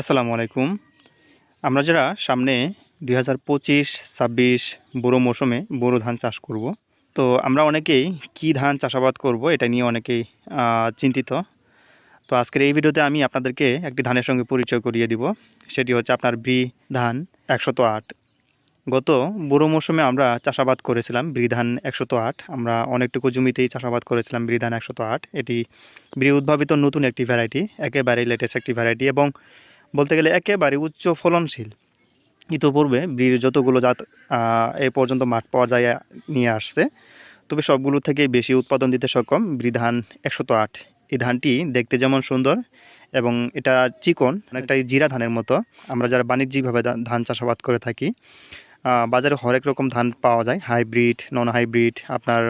আসসালামু আলাইকুম। আমরা যারা সামনে দুই হাজার পঁচিশ, ছাব্বিশ বোরো মৌসুমে বোরো ধান চাষ করব, তো আমরা অনেকেই কি ধান চাষাবাদ করব এটা নিয়ে অনেকেই চিন্তিত। তো আজকের এই ভিডিওতে আমি আপনাদেরকে একটি ধানের সঙ্গে পরিচয় করিয়ে দিব। সেটি হচ্ছে আপনার বি ধান একশত আট। গত বোরো মৌসুমে আমরা চাষাবাদ করেছিলাম বৃধান একশত আট। আমরা অনেকটুকু জমিতেই চাষাবাদ করেছিলাম বৃধান একশত আট। এটি ব্রি উদ্ভাবিত নতুন একটি ভ্যারাইটি একেবারেই লেটেস্ট একটি ভ্যারাইটি এবং বলতে গেলে একেবারে উচ্চ ফলনশীল। ইতোপূর্বে ব্রির যতগুলো জাত এ পর্যন্ত মাঠ পর্যায়ে নিয়ে আসছে, তবে সবগুলো থেকে বেশি উৎপাদন দিতে সক্ষম ব্রি ধান একশত আট। এই ধানটি দেখতে যেমন সুন্দর এবং এটা চিকন, অনেকটাই জিরা ধানের মতো। আমরা যারা বাণিজ্যিকভাবে ধান চাষাবাদ করে থাকি বাজারে হরেক রকম ধান পাওয়া যায়। হাইব্রিড নন হাইব্রিড আপনার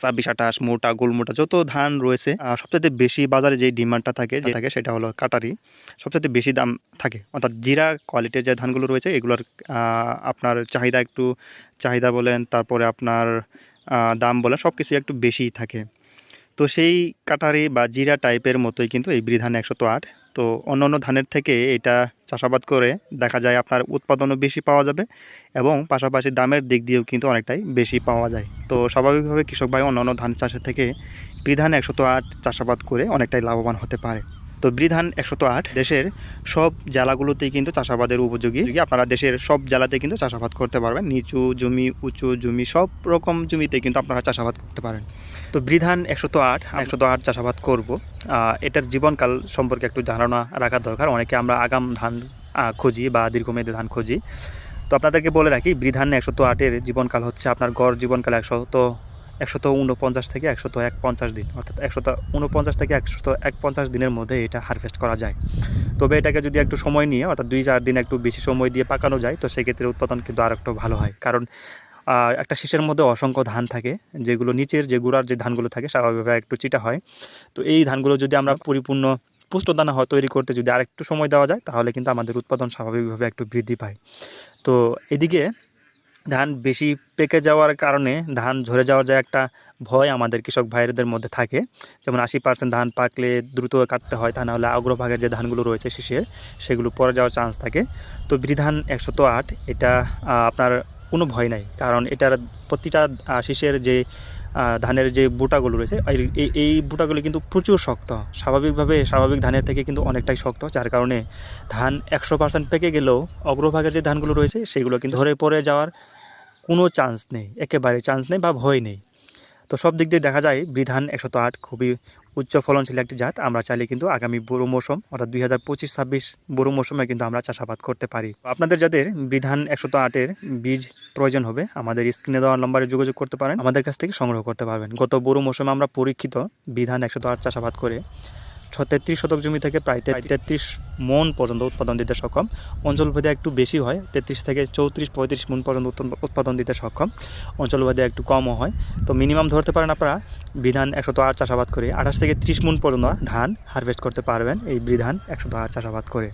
ছাব্বিশ, আঠাশ, মোটা, গোলমোটা যত ধান রয়েছে সবচেয়ে বেশি বাজারে যে ডিমান্ডটা থাকে, যে থাকে সেটা হলো কাটারি সবচেয়ে বেশি দাম থাকে। অর্থাৎ জিরা কোয়ালিটির যে ধানগুলো রয়েছে, এগুলোর আপনার চাহিদা একটু, চাহিদা বলেন, তারপরে আপনার দাম বলেন সব কিছু একটু বেশিই থাকে। তো সেই কাটারি বা জিরা টাইপের মতোই কিন্তু এই বিধান একশত আট। তো অন্য অন্য ধানের থেকে এটা চাষাবাদ করে দেখা যায় আপনার উৎপাদনও বেশি পাওয়া যাবে এবং পাশাপাশি দামের দিক দিয়েও কিন্তু অনেকটাই বেশি পাওয়া যায়। তো স্বাভাবিকভাবে কৃষক ভাই অন্য অন্য ধান চাষের থেকে বিধান একশত আট চাষাবাদ করে অনেকটাই লাভবান হতে পারে। তো বিধান একশত আট, দেশের সব জেলাগুলোতেই কিন্তু চাষাবাদের উপযোগী। আপনারা দেশের সব জেলাতে কিন্তু চাষাবাদ করতে পারবেন, নিচু, জমি, উঁচু, জমি, সব রকম জমিতে কিন্তু আপনারা চাষাবাদ করতে পারেন। তো বিধান একশত আট একশত আট চাষাবাদ করব। এটার জীবনকাল সম্পর্কে একটু ধারণা রাখা দরকার। অনেকে আমরা আগাম ধান খুঁজি বা দীর্ঘমেয়াদী ধান খুঁজি। তো আপনাদেরকে বলে রাখি, বিধান একশত আটের জীবনকাল হচ্ছে আপনার গড় জীবনকাল একশত একশত উনপঞ্চাশ থেকে একশত এক পঞ্চাশ দিন, অর্থাৎ একশত উনপঞ্চাশ থেকে একশত এক পঞ্চাশ দিনের মধ্যে এটা হারভেস্ট করা যায়। তবে এটাকে যদি একটু সময় নিয়ে, অর্থাৎ দুই চার দিন একটু বেশি সময় দিয়ে পাকানো যায়, তো সেক্ষেত্রে উৎপাদন কিন্তু আর একটু ভালো হয়। কারণ একটা শীষের মধ্যে অসংখ্য ধান থাকে, যেগুলো নিচের যে গুড়ার যে ধানগুলো থাকে, স্বাভাবিকভাবে একটু চিটা হয়। তো এই ধানগুলো যদি আমরা পরিপূর্ণ পুষ্টদানা হয় তৈরি করতে যদি আরেকটু সময় দেওয়া যায়, তাহলে কিন্তু আমাদের উৎপাদন স্বাভাবিকভাবে একটু বৃদ্ধি পায়। তো এদিকে ধান বেশি পেকে যাওয়ার কারণে ধান ঝরে যাওয়ার যে একটা ভয় আমাদের কৃষক ভাইদের মধ্যে থাকে। যেমন আশি পার্সেন্ট ধান পাকলে দ্রুত কাটতে হয়, তা নাহলে অগ্রভাগের যে ধানগুলো রয়েছে শীষের, সেগুলো পরে যাওয়ার চান্স থাকে। তো বিধান একশত আট, এটা আপনার কোনো ভয় নাই। কারণ এটার প্রতিটা শীষের যে ধানের যে বুটাগুলো রয়েছে, এই এই বুটাগুলো কিন্তু প্রচুর শক্ত। স্বাভাবিকভাবে স্বাভাবিক ধানের থেকে কিন্তু অনেকটাই শক্ত, যার কারণে ধান একশো পার্সেন্ট পেকে গেলেও অগ্রভাগের যে ধানগুলো রয়েছে, সেগুলো কিন্তু ধরে পড়ে যাওয়ার কোনো চান্স নেই, একেবারে চান্স নেই বা ভয় নেই। তো সব দিক দিয়ে দেখা যায় বিধান একশত আট খুবই উচ্চ ফলনশীল একটি জাত। আমরা চাইলে কিন্তু আগামী বড়ো মৌসুম অর্থাৎ দুই হাজার পঁচিশ ছাব্বিশ বড়ো মৌসুমে কিন্তু আমরা চাষাবাদ করতে পারি। আপনাদের যাদের বিধান একশত আটের বীজ প্রয়োজন হবে, আমাদের স্ক্রিনে দেওয়া নম্বরে যোগাযোগ করতে পারেন। আমাদের কাছ থেকে সংগ্রহ করতে পারবেন। গত বড়ো মৌসুমে আমরা পরীক্ষিত বিধান একশত আট চাষাবাদ করে তেত্রিশ শতক জমি থেকে প্রায় তেত্রিশ মন পর্যন্ত উৎপাদন দিতে সক্ষম। অঞ্চলভেদে একটু বেশি হয় তেত্রিশ থেকে চৌত্রিশ পঁয়ত্রিশ মন পর্যন্ত উৎপাদন দিতে সক্ষম। অঞ্চলভেদে একটু কমও হয়। তো মিনিমাম ধরতে পারেন আপনারা বিধান একশত আট চাষাবাদ করে আঠাশ থেকে ত্রিশ মন পর্যন্ত ধান হারভেস্ট করতে পারবেন এই বিধান একশত আট চাষাবাদ করে।